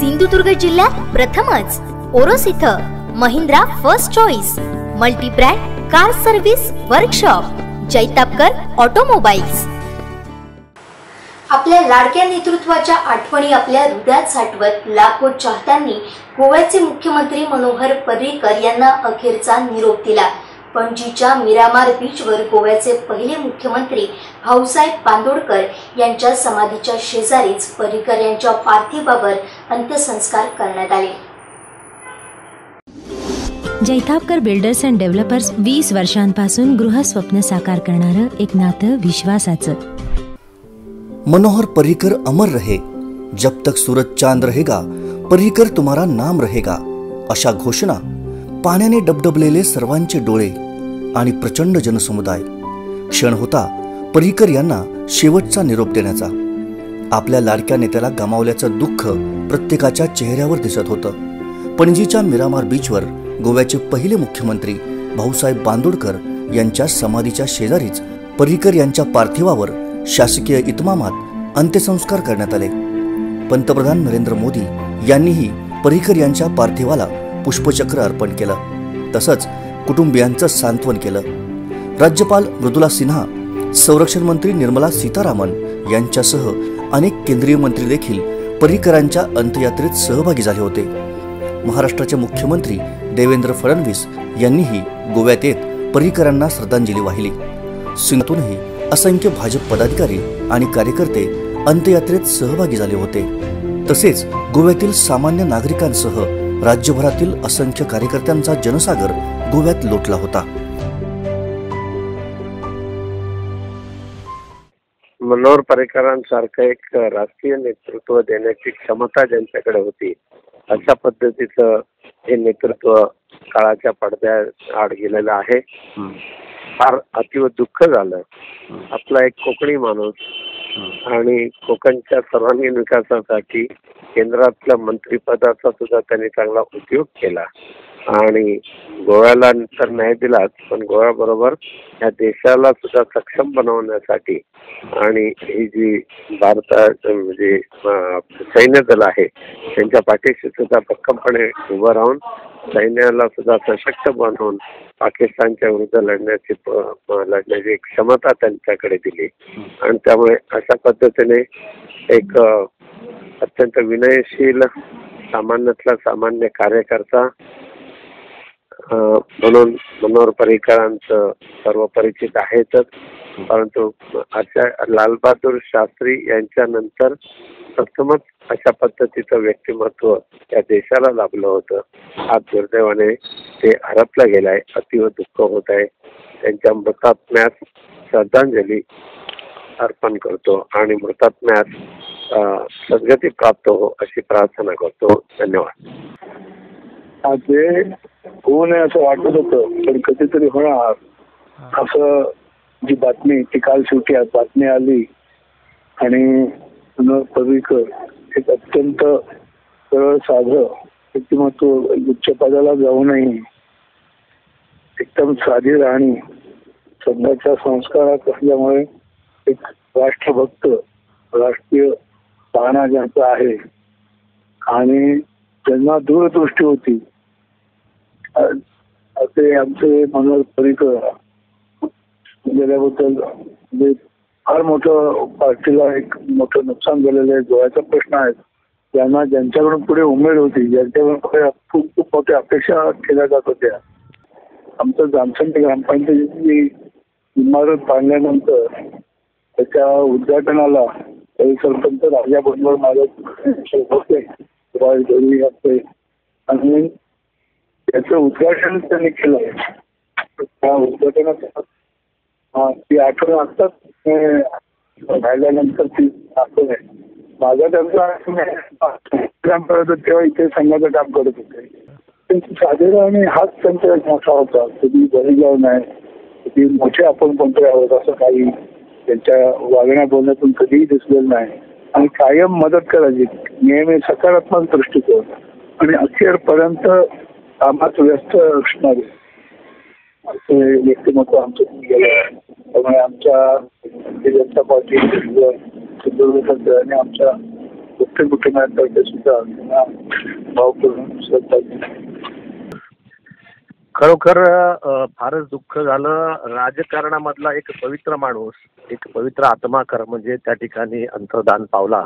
सिंधुदुर्ग जिल्ह्यात प्रथमच. ओरोस इथं Mahindra first choice multibrand car service workshop Jaitapkar automobiles. आपल्या लाडक्या नेतृत्वाच्या आठवणी आपल्या हृदयात साठवत लाखो चाहत्यांनी गोव्याचे मुख्यमंत्री मनोहर पर्रीकर यांना अखेरचा निरोप दिला. पणजीच्या मिरामार बीचवर गोव्याचे पहिले मुख्यमंत्री भाऊसाहेब बांदोडकर यांच्या समाधीच्या शेजारीच पर्रीकर यांच्या पार्थिवावर अंत्यसंस्कार करण्यात आले. जैतापकर बिल्डर्स अँड डेव्हलपर्स वीस वर्षांपासून गृहस्वप्न साकार करणारं एक नातं विश्वासाचं. मनोहर पर्रिकर अमर रहे जब तक सूरज चांद रहेगा पर्रिकर तुम्हारा नाम रहेगा अशा घोषणा पाण्याने डबडबलेले सर्वांचे डोळे आणि प्रचंड जनसमुदाय. क्षण होता पर्रिकर यांना शेवटचा निरोप देण्याचा. आपल्या लाडक्या नेत्याला गमावल्याचं दुःख प्रत्येकाच्या चेहऱ्यावर दिसत होतं. पणजीच्या मिरामार बीचवर गोव्याचे पहिले मुख्यमंत्री भाऊसाहेब बांदोडकर यांच्या समाधीच्या शेजारीच पर्रिकर यांच्या पार्थिवावर शासकीय इतमामात अंत्यसंस्कार करण्यात आले. पंतप्रधान नरेंद्र मोदी यांनीही पर्रिकर यांच्या पार्थिवाला पुष्पचक्र अर्पण केलं. तसंच कुटुंबियांचं सांत्वन केलं. राज्यपाल मृदुला सिन्हा संरक्षण मंत्री निर्मला सीतारामन यांच्यासह अनेक केंद्रीय मंत्री देखील पर्रिकरांच्या अंत्ययात्रेत सहभागी झाले होते. महाराष्ट्राचे मुख्यमंत्री देवेंद्र फडणवीस यांनीही गोव्यात येत पर्रिकरांना श्रद्धांजली वाहिली. सिंगातूनही असंख्य भाजप पदाधिकारी आणि कार्यकर्ते अंत्ययात्रेत सहभागी झाले होते. तसेच गोव्यातील सामान्य नागरिकांसह राज्यभरातील असंख्य कार्यकर्त्यांचा जनसागर गोव्यात लोटला होता. मनोहर पर्रिकरांसारखं एक राष्ट्रीय नेतृत्व देण्याची क्षमता ज्यांच्याकडे होती अशा पद्धतीचं हे नेतृत्व काळाच्या पडद्यात आड गेलेलं आहे. फार अतिव दुःख झालं. आपला एक कोकणी माणूस आणि कोकणच्या सर्वांगीण विकासासाठी केंद्रातल्या मंत्रिपदाचा सुद्धा त्यांनी चांगला उपयोग केला. आणि गोव्याला तर नाही दिलाच पण गोव्याबरोबर या देशाला सुद्धा सक्षम बनवण्यासाठी आणि ही जी भारतात म्हणजे सैन्य दल आहे त्यांच्या पाठीशी सुद्धा भक्कमपणे उभं राहून सैन्याला सुद्धा सशक्त बनवून पाकिस्तानच्या विरुद्ध लढण्याची लढण्याची क्षमता त्यांच्याकडे दिली. आणि त्यामुळे अशा पद्धतीने एक अत्यंत विनयशील सामान्यातला सामान्य कार्यकर्ता म्हणून मनोहर पर्रिकरांचं सर्व परिचित आहेतच. परंतु अशा लालबहादूर शास्त्री यांच्यानंतर प्रथमच अशा पद्धतीचं व्यक्तिमत्व या देशाला लाभलं होतं. आज दुर्दैवाने ते हरपलं गेलं आहे अतिव दुःख होत आहे. त्यांच्या मृतात्म्यास श्रद्धांजली अर्पण करतो आणि मृतात्म्यास सद्गती प्राप्त हो अशी प्रार्थना करतो. धन्यवाद. होऊ नये असं वाटत होतं पण कधीतरी होणार. असं जी बातमी ती काल शेवटी बातमी आली. आणि पदवीकर एक अत्यंत सरळ साध व्यक्तिमत्व उच्च पदाला जाऊनही एकदम साधी राहणी सध्याच्या संस्कारात असल्यामुळे एक राष्ट्रभक्त राष्ट्रीय पाहणा ज्यांचा आहे. आणि त्यांना दूरदृष्टी होती असे आमचे मनोहर पर्रीकर गेल्याबद्दल म्हणजे फार मोठं पार्टीला एक मोठं नुकसान झालेलं आहे. डोळ्याचा प्रश्न आहे. त्यांना ज्यांच्याकडून पुढे उमेद होती ज्यांच्याकडून पुढे खूप खूप मोठ्या अपेक्षा केल्या जात होत्या. आमचं जामसंड ग्रामपंचायतीची इमारत बांधल्यानंतर त्याच्या उद्घाटनाला सरपंच राजा बनवर माझ्या होते. असते आणि त्याचं उद्घाटन त्यांनी केलं. त्या उद्घाटनात ती आठवण आत्ताच राहिल्यानंतर ती आठवण आहे. माझा त्यांचा तेव्हा इथे संघाचं काम करत होते. त्यांची साधेर आणि हाच त्यांचा मोठा होता. कधी बरी जाऊ नाही कधी मोठे आपण कोणते आहोत असं काही त्यांच्या वागण्या बोलण्यातून कधीही दिसलेलं नाही. आणि कायम मदत करायची. नेहमी सकारात्मक दृष्टिकोन. आणि अखेरपर्यंत कामात व्यस्त असणारे असे व्यक्तिमत्व आमचं गेलं. त्यामुळे आमच्या भारतीय जनता पार्टी आणि आमच्या कुठे कुटुंबांतर्फे सुद्धा त्यांना भावपूर्ण श्रद्धा खरोखर फारच दुःख झालं. राजकारणामधला एक पवित्र माणूस एक पवित्र आत्मा खरं म्हणजे त्या ठिकाणी अंतर्धान पावला.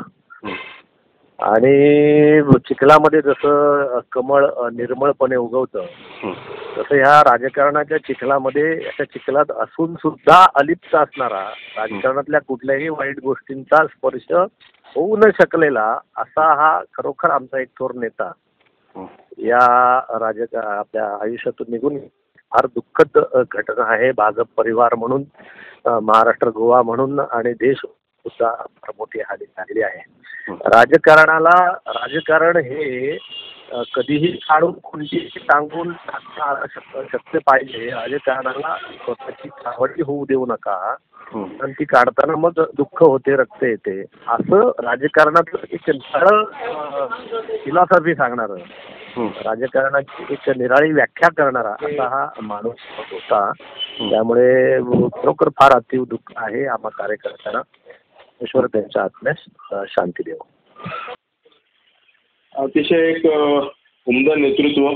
आणि चिखलामध्ये जसं कमळ निर्मळपणे उगवतं तसं ह्या राजकारणाच्या चिखलामध्ये त्या चिखलात असून सुद्धा अलिप्त असणारा राजकारणातल्या कुठल्याही वाईट गोष्टींचा स्पर्श होऊ न शकलेला असा हा खरोखर आमचा एक थोर नेता या राज आपल्या आयुष्यातून निघून फार दुःखद घटना आहे. भाजप परिवार म्हणून महाराष्ट्र गोवा म्हणून आणि देश सुद्धा फार मोठी हानी झालेली आहे. राजकारणाला राजकारण हे कधीही काढून कोणतीही शक- शक्य पाहिजे. राजकारणाला स्वतःची चावडी होऊ देऊ नका. आणि ती काढताना मग दुःख होते रक्त येते. असं राजकारणात एक सरळ फिलॉसॉफी सांगणार. राजकारणाची एक निराळी व्याख्या करणारा असा हा माणूस होता. त्यामुळे खरोखर फार अतीव दुःख आहे आम्हा कार्यकर्त्यांना. ईश्वर त्यांच्या आत्म्यास शांती देव. अतिशय एक अ, नेतृत्व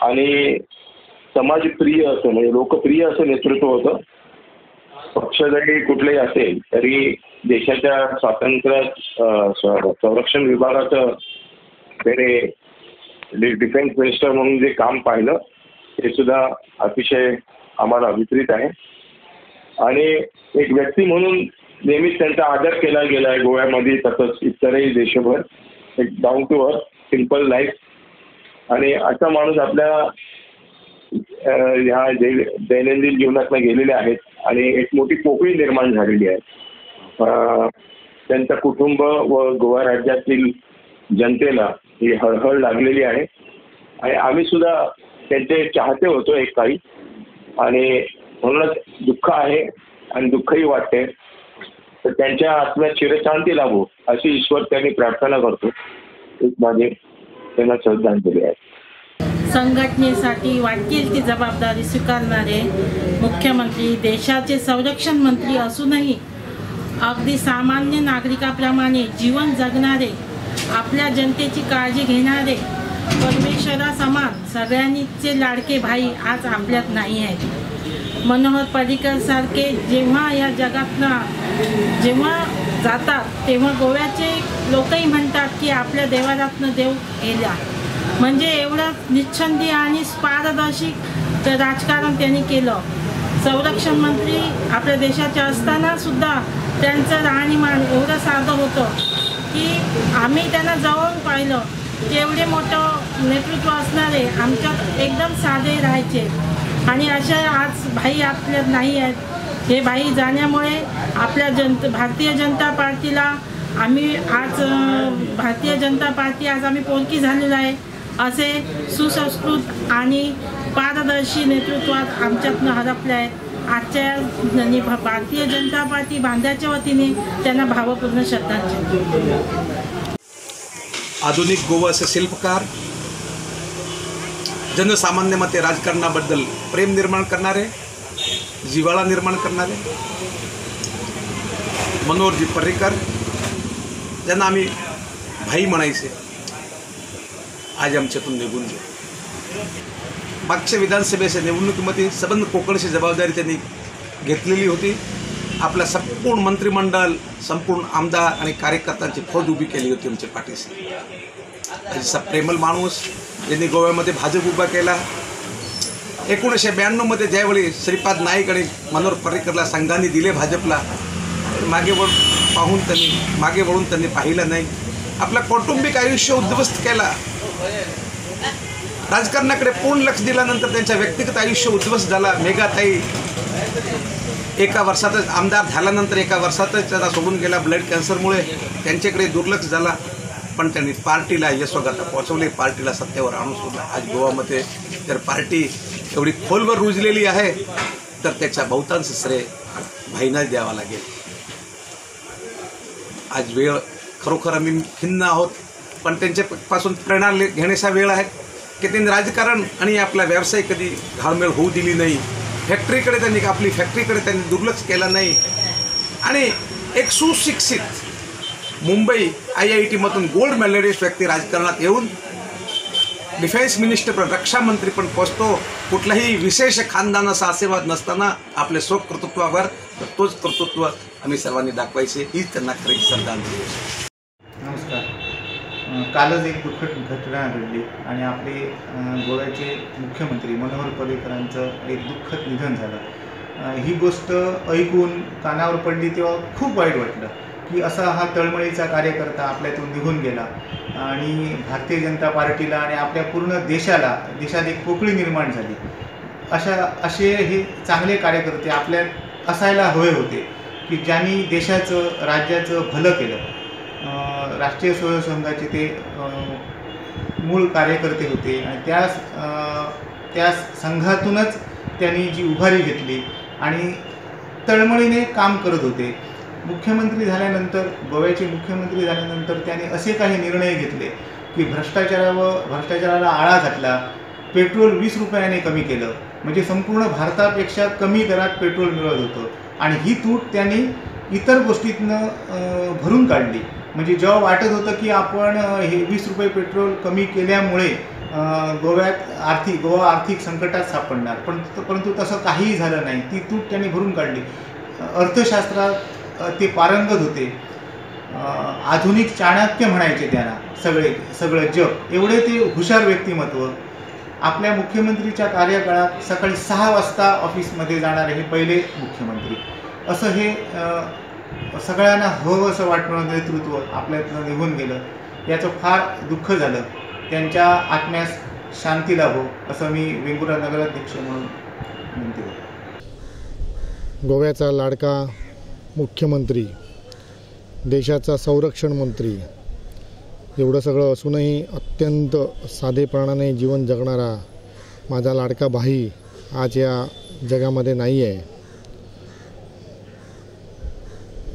आणि समाजप्रिय असं म्हणजे लोकप्रिय असं नेतृत्व होतं. पक्ष जरी कुठलेही असेल तरी देशाच्या स्वातंत्र्य स- संरक्षण विभागाचं त्याने डिफेन्स मिनिस्टर म्हणून जे काम पाहिलं ते सुद्धा अतिशय आम्हाला विपरीत आहे. आणि एक व्यक्ती म्हणून नेहमीच त्यांचा आदर केला गेला आहे गोव्यामध्ये तसंच इतरही देशभर. एक down to earth simple life आणि असा माणूस आपल्या ह्या दै- दैनंदिन जीवनात गेलेले आहेत आणि एक मोठी पोकळी निर्माण झालेली आहे. त्यांचं कुटुंब व गोवा राज्यातील जनतेला ही हळहळ लागलेली आहे. आणि आम्ही सुद्धा त्यांचे चाहते होतो एक काही. आणि म्हणूनच दुःख आहे आणि दुःखही वाटते तर त्यांच्या आत्म्यात चिरशांती लाभो अशी ईश्वर त्यांनी प्रार्थना करतो. माझे त्यांना श्रद्धांजली आहे. संघटनेसाठी वाटेल ती जबाबदारी स्वीकारणारे मुख्यमंत्री देशाचे संरक्षण मंत्री असूनही अगदी सामान्य नागरिकाप्रमाणे जीवन जगणारे आपल्या जनतेची काळजी घेणारे परमेश्वरा समान सगळ्यांचे लाडके भाई आज आपल्यात नाही आहेत. मनोहर पर्रिकर सारखे जेव्हा या जगातनं जेव्हा जातात तेव्हा गोव्याचे लोकही म्हणतात की आपल्या देवारातनं देव गेला. म्हणजे एवढं निच्छंदी आणि पारदर्शी राजकारण त्यांनी केलं. संरक्षण मंत्री आपल्या देशाचे असताना सुद्धा त्यांचं राहणीमान एवढं साधं होतं की आम्ही त्यांना जवळून पाहिलं. की एवढे मोठं नेतृत्व असणारे आमच्यात एकदम साधे राहायचे. आणि अशा आज भाई आपल्यात नाही आहेत. हे भाई जाण्यामुळे आपल्या जनत भारतीय जनता पार्टीला आम्ही आज भारतीय जनता पार्टी आज आम्ही पोलकी झालेलो आहे. असे सुसंस्कृत आणि पारदर्शी नेतृत्वात आमच्यातनं हरपले आहेत. आजच्या भा- भारतीय जनता पार्टी बांध्याच्या वतीने त्यांना भावपूर्ण श्रद्धांजली. आधुनिक गोवाचे शिल्पकार जनसामान्यामध्ये राजकारणाबद्दल प्रेम निर्माण करणारे जिव्हाळा निर्माण करणारे मनोहरजी पर्रीकर ज्यांना आम्ही भाई म्हणायचे आज आमच्यातून निघून गेले मागच्या विधानसभेच्या निवडणुकीमध्ये सबंध कोकणची जबाबदारी त्यांनी घेतलेली होती. आपल्या संपूर्ण मंत्रिमंडळ संपूर्ण आमदार आणि कार्यकर्त्यांची फौज उभी केली होती आमच्या पाठीशी. असा प्रेमल माणूस ज्यांनी गोव्यामध्ये भाजप उभा केला. एकोणीसशे ब्याण्णवमध्ये ज्यावेळी श्रीपाद नाईक आणि मनोहर पर्रिकरला संघाने दिले भाजपला मागे वळ पाहून त्यांनी मागे वळून त्यांनी पाहिलं नाही. आपलं कौटुंबिक आयुष्य उद्ध्वस्त केला. राजकारणाकडे पूर्ण लक्ष दिल्यानंतर त्यांच्या व्यक्तिगत आयुष्य उद्ध्वस्त झाला. मेघाताई एका वर्षातच आमदार झाल्यानंतर एका वर्षातच त्याला सोडून गेला ब्लड कॅन्सरमुळे त्यांच्याकडे दुर्लक्ष झाला. पण त्यांनी पार्टीला यशोगाथा पोहोचवली पार्टीला सत्तेवर आणून सुद्धा आज गोवामध्ये जर पार्टी एवढी खोलवर रुजलेली आहे तर त्याच्या बहुतांश श्रेय भाईनाच द्यावा लागेल. आज वेळ खरोखर आम्ही खिन्न आहोत पण त्यांच्यापासून प्रेरणा ले- घेण्याचा वेळ आहे. की त्यांनी राजकारण आणि आपला व्यवसाय कधी घालमेळ होऊ दिली नाही. फॅक्टरीकडे त्यांनी आपली फॅक्टरीकडे त्यांनी दुर्लक्ष केलं नाही. आणि एक सुशिक्षित मुंबई आय आय टीमधून गोल्ड मेडलिस्ट व्यक्ती राजकारणात येऊन डिफेन्स मिनिस्टर पण रक्षा मंत्री पण पोचतो. कुठलाही विशेष खानदानाचा आशीर्वाद नसताना आपले स्वकर्तृत्वावर तर तोच कर्तृत्व आम्ही सर्वांनी दाखवायचे. हीच त्यांना खरी श्रद्धांजली नमस्कार. कालच एक दुःखद घटना घडली आणि आपले गोव्याचे मुख्यमंत्री मनोहर पर्रिकरांचं एक दुःखद निधन झालं. ही गोष्ट ऐकून कानावर पडली तेव्हा खूप वाईट वाटलं. की असा हा तळमळीचा कार्यकर्ता आपल्यातून निघून गेला. आणि भारतीय जनता पार्टीला आणि आपल्या पूर्ण देशाला देशात एक पोकळी निर्माण झाली. अशा असे हे चांगले कार्यकर्ते आपल्या असायला हवे होते की ज्यांनी देशाचं राज्याचं भलं केलं. राष्ट्रीय स्वयं संघाचे ते मूळ कार्यकर्ते होते आणि त्या त्या संघातूनच त्यांनी जी उभारी घेतली आणि तळमळीने काम करत होते. मुख्यमंत्री झाल्यानंतर गोव्याचे मुख्यमंत्री झाल्यानंतर त्याने असे काही निर्णय घेतले की भ्रष्टाचारावर भ्रष्टाचाराला आळा घातला पेट्रोल वीस रुपयाने कमी केलं. म्हणजे संपूर्ण भारतापेक्षा कमी दरात पेट्रोल मिळत होतं. आणि ही तूट त्यांनी इतर गोष्टीतनं भरून काढली. म्हणजे जेव्हा वाटत होतं की आपण हे वीस रुपये पेट्रोल कमी केल्यामुळे गोव्यात आर्थिक गोवा आर्थिक संकटात सापडणार. पण परंतु तसं काहीही झालं नाही. ती तूट त्यांनी भरून काढली. अर्थशास्त्रात ते पारंगत होते. आधुनिक चाणक्य म्हणायचे त्याला सगळे सगळं जग. एवढे ते हुशार व्यक्तिमत्व. आपल्या मुख्यमंत्रीच्या कार्यकाळात सकाळी सहा वाजता ऑफिसमध्ये जाणारे हे पहिले मुख्यमंत्री. असं हे सगळ्यांना हवं असं वाटणारं नेतृत्व आपल्यातनं निघून गेलं. याचं फार दुःख झालं. त्यांच्या आत्म्यास शांती लाभो असं मी वेंगुर्ला नगराध्यक्ष म्हणून विनंती गोव्याचा लाडका मुख्यमंत्री देशाचा संरक्षण मंत्री एवढं सगळं असूनही अत्यंत साधेपणाने जीवन जगणारा माझा लाडका भाई आज या जगामध्ये नाही आहे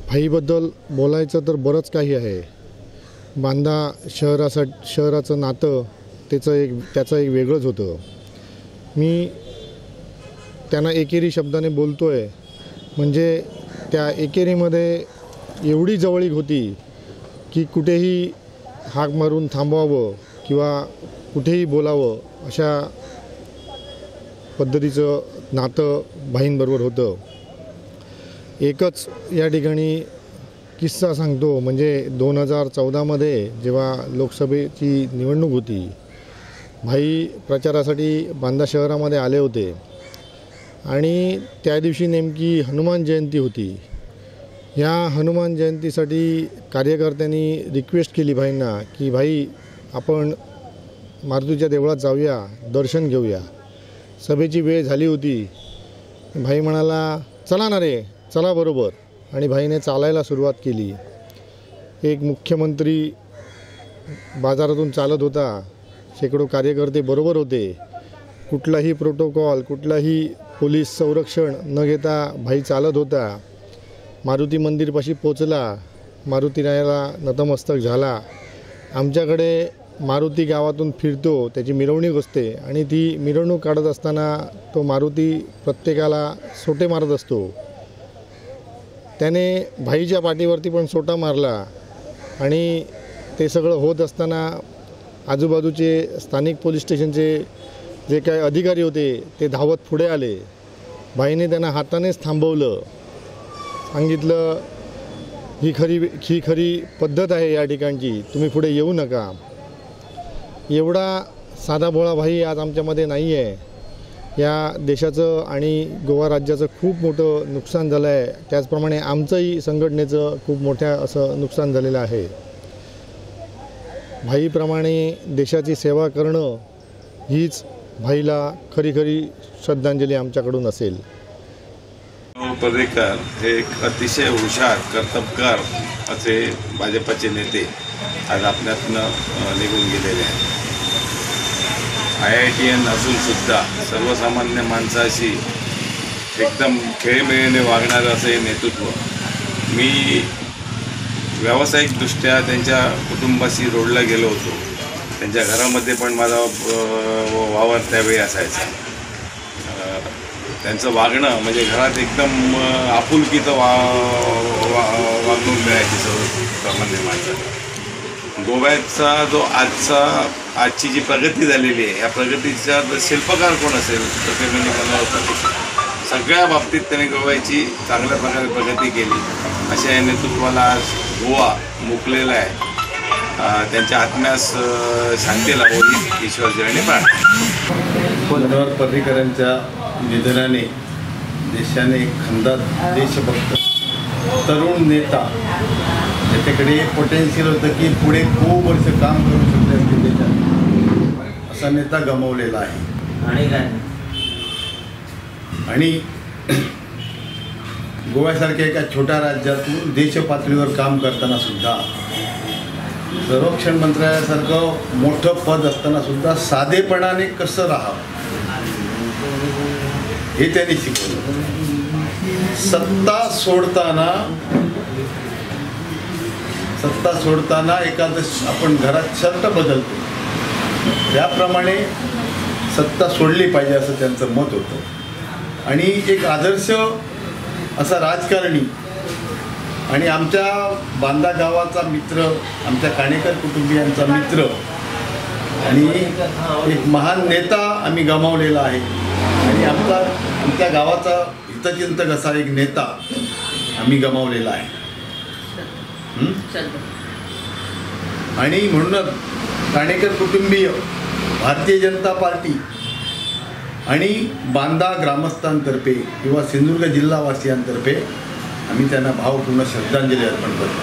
भाईबद्दल बोलायचं तर बरंच काही आहे. बांदा शहरासा शहराचं नातं त्याचं एक त्याचं एक वेगळंच होतं. मी त्यांना एकेरी शब्दाने बोलतो आहे म्हणजे त्या एकेरीमध्ये एवढी जवळीक होती की कुठेही हाक मारून थांबवावं किंवा कुठेही बोलावं अशा पद्धतीचं नातं भाईंबरोबर होतं. एकच या ठिकाणी किस्सा सांगतो म्हणजे दोन हजार चौदामध्ये जेव्हा लोकसभेची निवडणूक होती भाई प्रचारासाठी बांदा शहरामध्ये आले होते. आणि त्या दिवशी नेमकी हनुमान जयंती होती. ह्या हनुमान जयंतीसाठी कार्यकर्त्यांनी रिक्वेस्ट केली भाईंना की भाई आपण मारुतीच्या देवळात जाऊया दर्शन घेऊया. सभेची वेळ झाली होती. भाई म्हणाला चला ना रे चला बरोबर. आणि भाईने चालायला सुरुवात केली. एक मुख्यमंत्री बाजारातून चालत होता. शेकडो कार्यकर्ते बरोबर होते. कुठलाही प्रोटोकॉल कुठलाही पोलीस संरक्षण न घेता भाई चालत होता. मारुती मंदिरपाशी पोचला. मारुती रायाला नतमस्तक झाला. आमच्याकडे मारुती गावातून फिरतो त्याची मिरवणूक असते आणि ती मिरवणूक काढत असताना तो मारुती प्रत्येकाला सोटे मारत असतो. त्याने भाईच्या पाठीवरती पण सोटा मारला आणि ते सगळं होत असताना आजूबाजूचे स्थानिक पोलीस स्टेशनचे जे काही अधिकारी होते ते धावत पुढे आले. भाईने त्यांना हातानेच थांबवलं. सांगितलं ही खरी ही खरी पद्धत आहे या ठिकाणची. तुम्ही पुढे येऊ नका. एवढा साधा भोळा भाई आज आमच्यामध्ये नाही आहे या देशाचं आणि गोवा राज्याचं खूप मोठं नुकसान झालं आहे त्याचप्रमाणे आमचंही संघटनेचं खूप मोठ्या असं नुकसान झालेलं आहे. भाईप्रमाणे देशाची सेवा करणं हीच भाईला खरी खरी श्रद्धांजली आमच्याकडून असेल. पर्रेकर हे एक अतिशय हुशार कर्तबगार असे भाजपाचे नेते आज आपल्यातनं निघून गेलेले आहेत. आय आय टी एन असूनसुद्धा सर्वसामान्य माणसाशी एकदम खेळमेळीने वागणारं असं हे नेतृत्व. मी व्यावसायिकदृष्ट्या त्यांच्या कुटुंबाशी रोडला गेलो होतो. त्यांच्या घरामध्ये पण माझा वावर त्यावेळी असायचा. त्यांचं वागणं म्हणजे घरात एकदम आपुलकीचं वा वा वागणूक मिळायची सर्वसामान्य माणसाला. गोव्याचा जो आजचा आजची जी प्रगती झालेली आहे या प्रगतीचा जर शिल्पकार कोण असेल तर ते म्हणजे मनोहर सगळ्या बाबतीत त्याने गोव्याची चांगल्या प्रकारे प्रगती केली. अशा या नेतृत्वाला आज गोवा मुकलेला आहे. त्यांच्या आत्म्यास शांती लाभो ही ईश्वर जळणी प्रार्थना. मनोहर पर्रीकरांच्या निधनाने देशाने एक खंदात देशभक्त तरुण नेता ज्याच्याकडे पोटेन्शियल होतं की पुढे खूप वर्ष काम करू शकले असतील देशात असा नेता गमावलेला आहे. आणि गोव्यासारख्या एका छोट्या राज्यातून देश पातळीवर काम करताना सुद्धा संरक्षण मंत्रालयासारखं मोठं पद असताना सुद्धा साधेपणाने कसं राहावं? हे त्यांनी शिकवलं. सत्ता सोडताना सत्ता सोडताना एखादं आपण घरात शर्ट बदलतो. त्याप्रमाणे सत्ता सोडली पाहिजे असं त्यांचं मत होतं. आणि एक आदर्श असा राजकारणी आणि आमच्या बांदा गावाचा मित्र आमच्या काणेकर कुटुंबियांचा मित्र आणि एक महान नेता आम्ही गमावलेला आहे. आणि आमचा आमच्या गावाचा हितचिंतक असा एक नेता आम्ही गमावलेला आहे. आणि म्हणूनच काणेकर कुटुंबीय भारतीय जनता पार्टी आणि बांदा ग्रामस्थांतर्फे किंवा सिंधुदुर्ग जिल्हावासियांतर्फे आम्ही त्यांना भावपूर्ण श्रद्धांजली अर्पण करतो.